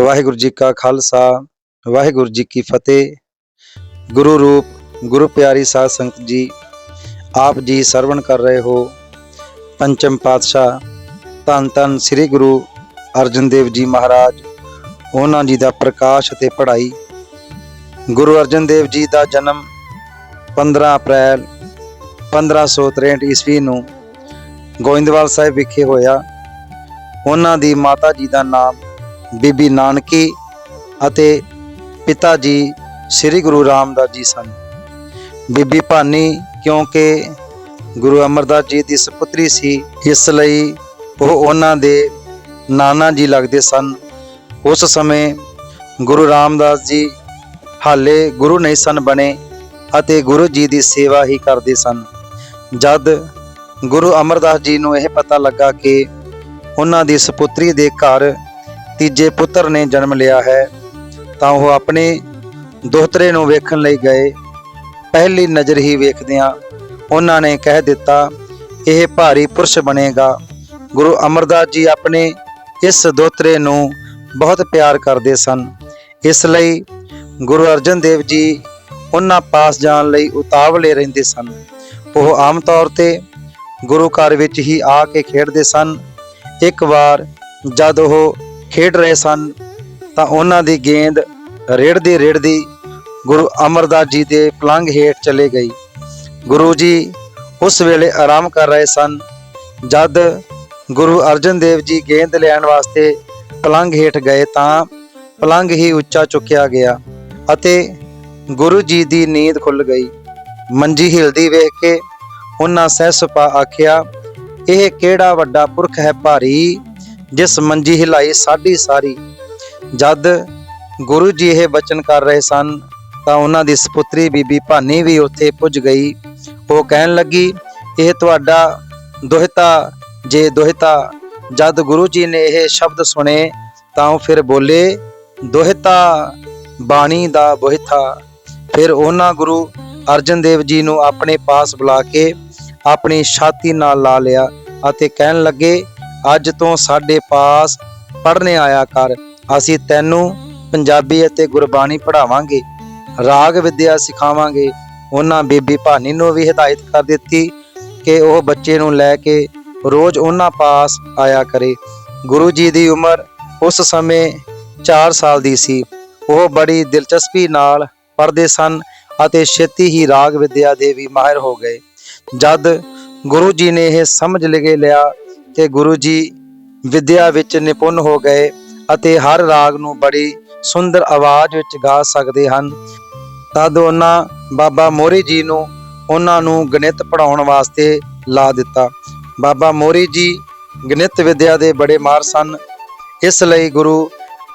ਵਾਹਿਗੁਰੂ ਜੀ ਕਾ ਖਾਲਸਾ, ਵਾਹਿਗੁਰੂ ਜੀ ਕੀ ਫਤਿਹ। ਗੁਰੂ ਰੂਪ, ਗੁਰੂ ਪਿਆਰੀ ਸਾਧ ਸੰਗਤ ਜੀ, ਆਪ ਜੀ ਸਰਵਣ ਕਰ ਰਹੇ ਹੋ। ਪੰਚਮ ਪਾਤਸ਼ਾਹ, ਧੰਨ ਧੰਨ ਸ੍ਰੀ ਗੁਰੂ ਅਰਜਨ ਦੇਵ ਜੀ ਮਹਾਰਾਜ, ਉਹਨਾਂ ਜੀ ਦਾ ਪ੍ਰਕਾਸ਼ ਅਤੇ ਪੜ੍ਹਾਈ। ਗੁਰੂ ਅਰਜਨ ਦੇਵ ਜੀ ਦਾ ਜਨਮ 15 ਅਪ੍ਰੈਲ 1563 ਈਸਵੀ ਨੂੰ ਗੋਇੰਦਵਾਲ ਸਾਹਿਬ ਵਿਖੇ ਹੋਇਆ। ਉਹਨਾਂ ਦੀ ਮਾਤਾ ਜੀ ਦਾ ਨਾਮ ਬੀਬੀ ਨਾਨਕੀ ਅਤੇ ਪਿਤਾ ਜੀ ਸ੍ਰੀ ਗੁਰੂ ਰਾਮਦਾਸ ਜੀ ਸਨ। ਬੀਬੀ ਭਾਨੀ ਕਿਉਂਕਿ ਗੁਰੂ ਅਮਰਦਾਸ ਜੀ ਦੀ ਸੁਪੁੱਤਰੀ ਸੀ, ਇਸ ਲਈ ਉਹ ਉਹਨਾਂ ਦੇ ਨਾਨਾ ਜੀ ਲੱਗਦੇ ਸਨ। ਉਸ ਸਮੇਂ ਗੁਰੂ ਰਾਮਦਾਸ ਜੀ ਹਾਲੇ ਗੁਰੂ ਨਹੀਂ ਸਨ ਬਣੇ ਅਤੇ ਗੁਰੂ ਜੀ ਦੀ ਸੇਵਾ ਹੀ ਕਰਦੇ ਸਨ। ਜਦ ਗੁਰੂ ਅਮਰਦਾਸ ਜੀ ਨੂੰ ਇਹ ਪਤਾ ਲੱਗਾ ਕਿ ਉਹਨਾਂ ਦੀ ਸੁਪੁੱਤਰੀ ਦੇ ਘਰ ਤੀਜੇ ਪੁੱਤਰ ਨੇ ਜਨਮ ਲਿਆ ਹੈ, ਤਾਂ ਉਹ ਆਪਣੇ ਦੋਹਤਰੇ ਨੂੰ ਵੇਖਣ ਲਈ ਗਏ। ਪਹਿਲੀ ਨਜ਼ਰ ਹੀ ਵੇਖਦਿਆਂ ਉਹਨਾਂ ਨੇ ਕਹਿ ਦਿੱਤਾ, ਇਹ ਭਾਰੀ ਪੁਰਸ਼ ਬਣੇਗਾ। ਗੁਰੂ ਅਮਰਦਾਸ ਜੀ ਆਪਣੇ ਇਸ ਦੋਹਤਰੇ ਨੂੰ ਬਹੁਤ ਪਿਆਰ ਕਰਦੇ ਸਨ। ਇਸ ਲਈ ਗੁਰੂ ਅਰਜਨ ਦੇਵ ਜੀ ਉਹਨਾਂ ਪਾਸ ਜਾਣ ਲਈ ਉਤਾਵਲੇ ਰਹਿੰਦੇ ਸਨ। ਉਹ ਆਮ ਤੌਰ ਤੇ ਗੁਰੂ ਘਰ ਵਿੱਚ ਹੀ ਆ ਕੇ ਖੇਡਦੇ ਸਨ। ਇੱਕ ਵਾਰ ਜਦ ਉਹ ਖੇਡ ਰਹੇ ਸਨ, ਤਾਂ ਉਹਨਾਂ ਦੀ ਗੇਂਦ ਰੇੜਦੀ ਰੇੜਦੀ ਗੁਰੂ ਅਮਰਦਾਸ ਜੀ ਦੇ ਪਲੰਘ ਹੇਠ ਚਲੇ ਗਈ। ਗੁਰੂ ਜੀ ਉਸ ਵੇਲੇ ਆਰਾਮ ਕਰ ਰਹੇ ਸਨ, ਜਦ ਗੁਰੂ ਅਰਜਨ ਦੇਵ ਜੀ ਗੇਂਦ ਲੈਣ ਵਾਸਤੇ ਪਲੰਘ ਹੇਠ ਗਏ ਤਾਂ ਪਲੰਘ ਹੀ ਉੱਚਾ ਚੁੱਕਿਆ ਗਿਆ ਅਤੇ ਗੁਰੂ ਜੀ ਦੀ ਨੀਂਦ ਖੁੱਲ ਗਈ। ਮੰਜੀ ਹਿਲਦੀ ਵੇਖ ਕੇ ਉਹਨਾਂ ਸਹਿ ਸੁਪਾ ਆਖਿਆ, ਇਹ ਕਿਹੜਾ ਵੱਡਾ ਪੁਰਖ ਹੈ ਭਾਰੀ ਜਿਸ ਮੰਜੀ ਹਿਲਾਈ ਸਾਡੀ ਸਾਰੀ, ਜਦ ਗੁਰੂ ਜੀ ਇਹ ਬਚਨ ਕਰ ਰਹੇ ਸਨ, ਤਾਂ ਉਹਨਾਂ ਦੀ ਸੁਪੁੱਤਰੀ ਬੀਬੀ ਭਾਨੀ ਵੀ ਉੱਥੇ ਪੁੱਜ ਗਈ। ਉਹ ਕਹਿਣ ਲੱਗੀ, ਇਹ ਤੁਹਾਡਾ ਦੋਹਿਤਾ, ਜੇ ਦੋਹਿਤਾ, ਜਦ ਗੁਰੂ ਜੀ ਨੇ ਇਹ ਸ਼ਬਦ ਸੁਣੇ, ਤਾਂ ਉਹ ਫਿਰ ਬੋਲੇ, ਦੋਹਿਤਾ ਬਾਣੀ ਦਾ ਬੋਹਿਤਾ। ਫਿਰ ਉਹਨਾਂ ਗੁਰੂ ਅਰਜਨ ਦੇਵ ਜੀ ਨੂੰ ਆਪਣੇ ਪਾਸ ਬੁਲਾ ਕੇ ਆਪਣੀ ਛਾਤੀ ਨਾਲ ਲਾ ਲਿਆ ਅਤੇ ਕਹਿਣ ਲੱਗੇ ਅੱਜ ਤੋਂ ਸਾਡੇ ਪਾਸ ਪੜ੍ਹਨੇ ਆਇਆ ਕਰ। ਅਸੀਂ ਤੈਨੂੰ ਪੰਜਾਬੀ ਅਤੇ ਗੁਰਬਾਣੀ ਪੜ੍ਹਾਵਾਂਗੇ, ਰਾਗ ਵਿਦਿਆ ਸਿਖਾਵਾਂਗੇ। ਉਹਨਾਂ ਬੀਬੀ ਭਾਨੀ ਨੂੰ ਵੀ ਹਦਾਇਤ ਕਰ ਦਿੱਤੀ ਕਿ ਉਹ ਬੱਚੇ ਨੂੰ ਲੈ ਕੇ ਰੋਜ਼ ਉਹਨਾਂ ਪਾਸ ਆਇਆ ਕਰੇ। ਗੁਰੂ ਜੀ ਦੀ ਉਮਰ ਉਸ ਸਮੇਂ 4 ਸਾਲ ਦੀ ਸੀ। ਉਹ ਬੜੀ ਦਿਲਚਸਪੀ ਨਾਲ ਪੜ੍ਹਦੇ ਸਨ ਅਤੇ ਛੇਤੀ ਹੀ ਰਾਗ ਵਿਦਿਆ ਦੇ ਵੀ ਮਾਹਿਰ ਹੋ ਗਏ। ਜਦ ਗੁਰੂ ਜੀ ਨੇ ਇਹ ਸਮਝ ਲਗੇ ਲਿਆ ਕਿ ਗੁਰੂ ਜੀ ਵਿਦਿਆ ਵਿੱਚ ਨਿਪੁੰਨ ਹੋ ਗਏ ਅਤੇ ਹਰ ਰਾਗ ਨੂੰ ਬੜੀ ਸੁੰਦਰ ਆਵਾਜ਼ ਵਿੱਚ ਗਾ ਸਕਦੇ ਹਨ। ਤਦ ਉਹਨਾਂ ਬਾਬਾ ਮੋਰੀ ਜੀ ਨੂੰ ਉਹਨਾਂ ਨੂੰ ਗਣਿਤ ਪੜਾਉਣ ਵਾਸਤੇ ਲਾ ਦਿੱਤਾ। ਬਾਬਾ ਮੋਰੀ ਜੀ ਗਣਿਤ ਵਿਦਿਆ ਦੇ ਬੜੇ ਮਾਹਰ ਸਨ। ਇਸ ਲਈ ਗੁਰੂ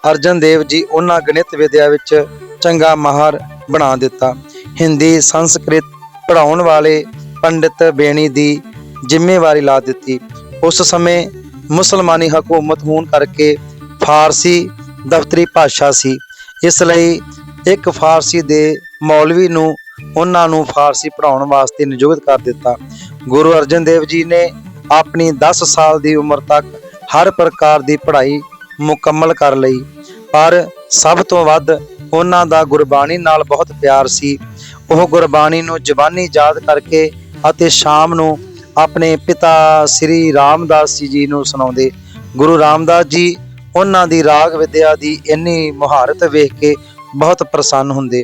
ਅਰਜਨ ਦੇਵ ਜੀ ਉਹਨਾਂ ਗਣਿਤ ਵਿਦਿਆ ਵਿੱਚ ਚੰਗਾ ਮਾਹਰ ਬਣਾ ਦਿੱਤਾ। ਹਿੰਦੀ, ਸੰਸਕ੍ਰਿਤ ਪੜਾਉਣ ਵਾਲੇ ਪੰਡਿਤ ਬੇਣੀ ਦੀ ਜ਼ਿੰਮੇਵਾਰੀ ਲਾ ਦਿੱਤੀ। ਉਸ ਸਮੇਂ ਮੁਸਲਮਾਨੀ ਹਕੂਮਤ ਹੋਣ ਕਰਕੇ ਫਾਰਸੀ ਦਫ਼ਤਰੀ ਭਾਸ਼ਾ ਸੀ। ਇਸ ਲਈ ਇੱਕ ਫਾਰਸੀ ਦੇ ਮੌਲਵੀ ਨੂੰ ਉਹਨਾਂ ਨੂੰ ਫਾਰਸੀ ਪੜਾਉਣ ਵਾਸਤੇ ਨਿਯੁਕਤ ਕਰ ਦਿੱਤਾ। ਗੁਰੂ ਅਰਜਨ ਦੇਵ ਜੀ ਨੇ ਆਪਣੀ 10 ਸਾਲ ਦੀ ਉਮਰ ਤੱਕ ਹਰ ਪ੍ਰਕਾਰ ਦੀ ਪੜ੍ਹਾਈ ਮੁਕੰਮਲ ਕਰ ਲਈ। ਪਰ ਸਭ ਤੋਂ ਵੱਧ ਉਹਨਾਂ ਦਾ ਗੁਰਬਾਣੀ ਨਾਲ ਬਹੁਤ ਪਿਆਰ ਸੀ। ਉਹ ਗੁਰਬਾਣੀ ਨੂੰ ਜ਼ਬਾਨੀ ਯਾਦ ਕਰਕੇ ਅਤੇ ਸ਼ਾਮ ਨੂੰ ਆਪਣੇ ਪਿਤਾ ਸ੍ਰੀ ਰਾਮਦਾਸ ਜੀ ਨੂੰ ਸੁਣਾਉਂਦੇ। ਗੁਰੂ ਰਾਮਦਾਸ ਜੀ ਉਹਨਾਂ ਦੀ ਰਾਗ ਵਿਦਿਆ ਦੀ ਇੰਨੀ ਮੁਹਾਰਤ ਵੇਖ ਕੇ ਬਹੁਤ ਪ੍ਰਸੰਨ ਹੁੰਦੇ।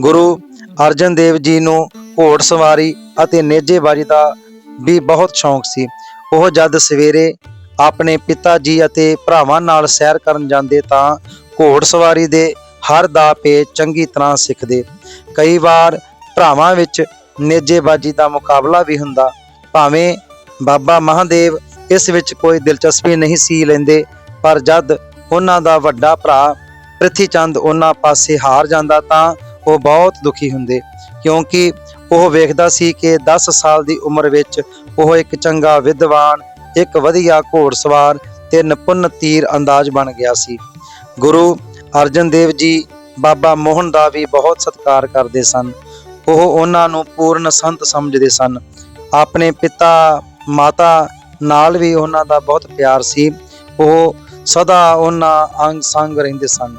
ਗੁਰੂ ਅਰਜਨ ਦੇਵ ਜੀ ਨੂੰ ਘੋੜ ਸਵਾਰੀ ਅਤੇ ਨੇਜੇਬਾਜ਼ੀ ਦਾ ਵੀ ਬਹੁਤ ਸ਼ੌਂਕ ਸੀ। ਉਹ ਜਦ ਸਵੇਰੇ ਆਪਣੇ ਪਿਤਾ ਜੀ ਅਤੇ ਭਰਾਵਾਂ ਨਾਲ ਸੈਰ ਕਰਨ ਜਾਂਦੇ ਤਾਂ ਘੋੜ ਸਵਾਰੀ ਦੇ ਹਰ ਦਾ ਪੇ ਚੰਗੀ ਤਰ੍ਹਾਂ ਸਿੱਖਦੇ। ਕਈ ਵਾਰ ਭਰਾਵਾਂ ਵਿੱਚ ਨੇਜੇਬਾਜ਼ੀ ਦਾ ਮੁਕਾਬਲਾ ਵੀ ਹੁੰਦਾ। ਭਾਵੇਂ ਬਾਬਾ ਮਹਾਦੇਵ ਇਸ ਵਿੱਚ ਕੋਈ ਦਿਲਚਸਪੀ ਨਹੀਂ ਸੀ ਲੈਂਦੇ, ਪਰ ਜਦ ਉਹਨਾਂ ਦਾ ਵੱਡਾ ਭਰਾ ਪ੍ਰਿਥੀ ਚੰਦ ਉਹਨਾਂ ਪਾਸੇ ਹਾਰ ਜਾਂਦਾ ਤਾਂ ਉਹ ਬਹੁਤ ਦੁਖੀ ਹੁੰਦੇ, ਕਿਉਂਕਿ ਉਹ ਵੇਖਦਾ ਸੀ ਕਿ 10 ਸਾਲ ਦੀ ਉਮਰ ਵਿੱਚ ਉਹ ਇੱਕ ਚੰਗਾ ਵਿਦਵਾਨ, ਇੱਕ ਵਧੀਆ ਘੋੜਸਵਾਰ ਤੇ ਨਿਪੁੰਨ ਤੀਰ ਅੰਦਾਜ਼ ਬਣ ਗਿਆ ਸੀ। ਗੁਰੂ ਅਰਜਨ ਦੇਵ ਜੀ ਬਾਬਾ ਮੋਹਨ ਦਾ ਵੀ ਬਹੁਤ ਸਤਿਕਾਰ ਕਰਦੇ ਸਨ। ਉਹ ਉਹਨਾਂ ਨੂੰ ਪੂਰਨ ਸੰਤ ਸਮਝਦੇ ਸਨ। ਆਪਣੇ ਪਿਤਾ, ਮਾਤਾ ਨਾਲ ਵੀ ਉਹਨਾਂ ਦਾ ਬਹੁਤ ਪਿਆਰ ਸੀ। ਉਹ ਸਦਾ ਉਹਨਾਂ ਅੰਗ ਸੰਗ ਰਹਿੰਦੇ ਸਨ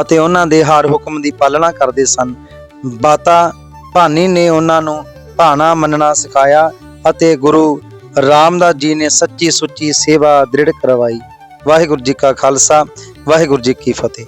ਅਤੇ ਉਹਨਾਂ ਦੇ ਹਰ ਹੁਕਮ ਦੀ ਪਾਲਣਾ ਕਰਦੇ ਸਨ। ਬਾਤਾ ਭਾਨੀ ਨੇ ਉਹਨਾਂ ਨੂੰ ਭਾਣਾ ਮੰਨਣਾ ਸਿਖਾਇਆ ਅਤੇ ਗੁਰੂ ਰਾਮਦਾਸ ਜੀ ਨੇ ਸੱਚੀ ਸੁੱਚੀ ਸੇਵਾ ਦ੍ਰਿੜ ਕਰਵਾਈ। ਵਾਹਿਗੁਰੂ ਜੀ ਕਾ ਖਾਲਸਾ, ਵਾਹਿਗੁਰੂ ਜੀ ਕੀ ਫਤਿਹ।